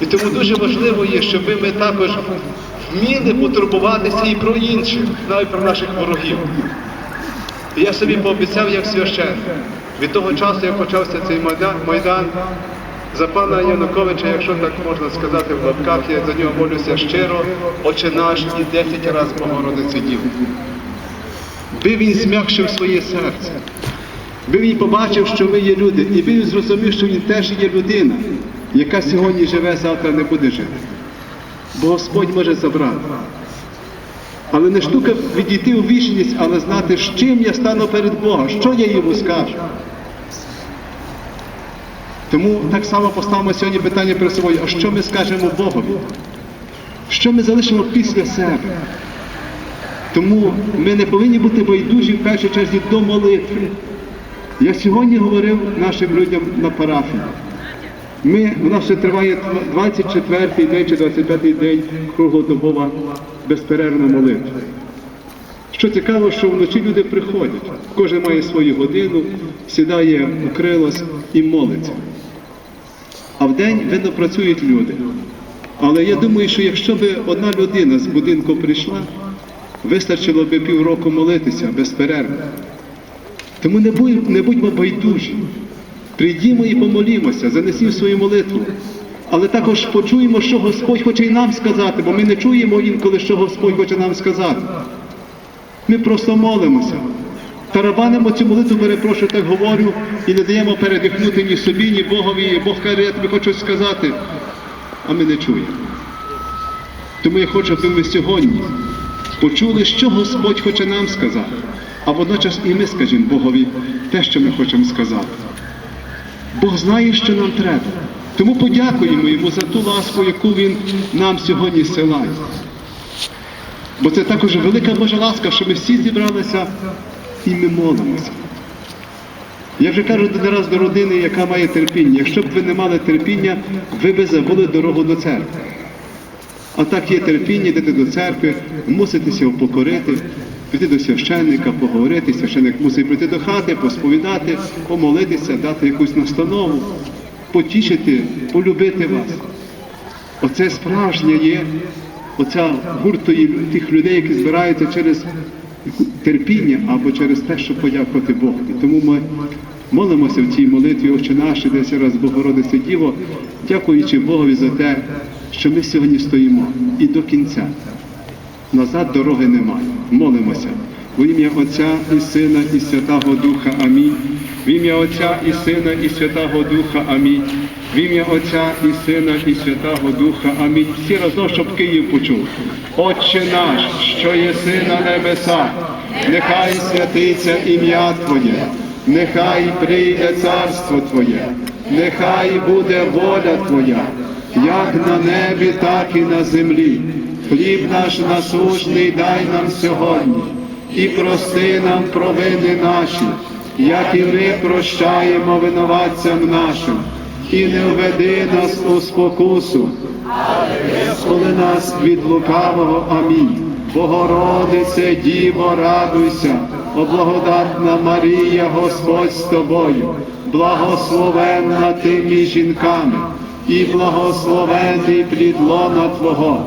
І тому дуже важливо є, щоб ми також вміли потурбуватися і про інших, навіть про наших ворогів. І я собі пообіцяв як священник. Від того часу, як почався цей майдан, майдан за пана Януковича, якщо так можна сказати в лапках, я за нього молюся щиро, Отче наш і десять разів Богородиці Діву. Би він зм'якшив своє серце, би він побачив, що ми є люди, і би він зрозумів, що він теж є людина, яка сьогодні живе, завтра не буде жити. Бо Господь може забрати. Але не штука відійти у вічність, але знати, з чим я стану перед Богом, що я йому скажу. Тому так само поставимо сьогодні питання перед собою, а що ми скажемо Богові? Що ми залишимо після себе? Тому ми не повинні бути байдужі в першій черзі до молитви. Я сьогодні говорив нашим людям на парафії. Ми, у нас ще триває 24-й день чи 25-й день круглодобова безперервна молитва. Що цікаво, що вночі люди приходять, кожен має свою годину, сідає у крилос і молиться. А вдень, видно, працюють люди. Але я думаю, що якщо б одна людина з будинку прийшла, вистачило б півроку молитися безперервно. Тому не будьмо байдужі. Прийдімо і помолімося, занесімо свою молитву. Але також почуємо, що Господь хоче і нам сказати, бо ми не чуємо інколи, що Господь хоче нам сказати. Ми просто молимося. Тарабанимо цю молитву, перепрошую, так говорю, і не даємо передихнути ні собі, ні Богові. Бог каже, я тобі хочу сказати, а ми не чуємо. Тому я хочу, аби ми сьогодні почули, що Господь хоче нам сказати, а водночас і ми скажімо Богові те, що ми хочемо сказати. Бог знає, що нам треба. Тому подякуємо йому за ту ласку, яку він нам сьогодні силає. Бо це також велика Божа ласка, що ми всі зібралися і ми молимося. Я вже кажу не раз до родини, яка має терпіння. Якщо б ви не мали терпіння, ви би забули дорогу до церкви. А так є терпіння, йдете до церкви, муситеся покорити, піти до священника, поговорити. Священник мусить прийти до хати, посповідати, помолитися, дати якусь настанову, потішити, полюбити вас. Оце справжнє є, оця гурт тої- тих людей, які збираються через терпіння або через те, щоб подякувати Богу. І тому ми молимося в цій молитві, Отче наш, десь раз Богородице Діво, дякуючи Богові за те, що ми сьогодні стоїмо і до кінця. Назад дороги немає. Молимося. В ім'я Отця і Сина, і Святого Духа. Амінь. В ім'я Отця і Сина, і Святого Духа. Амінь. В ім'я Отця і Сина, і Святого Духа. Амінь. Всі разом, щоб Київ почув. Отче наш, що єси на небесах, нехай святиться ім'я Твоє, нехай прийде царство Твоє, нехай буде воля Твоя, як на небі, так і на землі. Хліб наш насущний дай нам сьогодні, і прости нам провини наші, як і ми прощаємо винуватцям нашим, і не введи нас у спокусу, коли нас від лукавого. Амінь. Богородице, Діво, радуйся, о благодатна Марія, Господь з тобою, благословенна ти між жінками, і благословений плід лона Твого,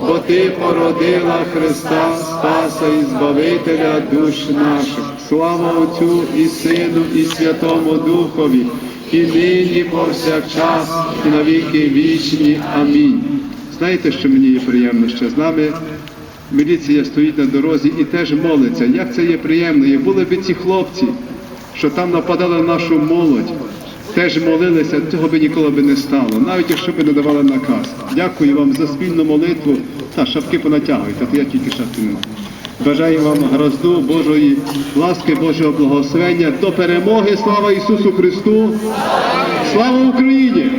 бо Ти породила Христа, Спаса і Збавителя душ наших. Слава Отцю і Сину, і Святому Духові, і нині повсякчас, і навіки вічні. Амінь. Знаєте, що мені є приємно, що з нами міліція стоїть на дорозі і теж молиться. Як це є приємно? І були б ці хлопці, що там нападали на нашу молодь, теж молилися, цього би ніколи би не стало, навіть якщо б не давали наказ. Дякую вам за спільну молитву. Та шапки понатягуйте, то я тільки шапки не маю. Бажаю вам грозду Божої ласки, Божого благословення. До перемоги. Слава Ісусу Христу! Слава Україні!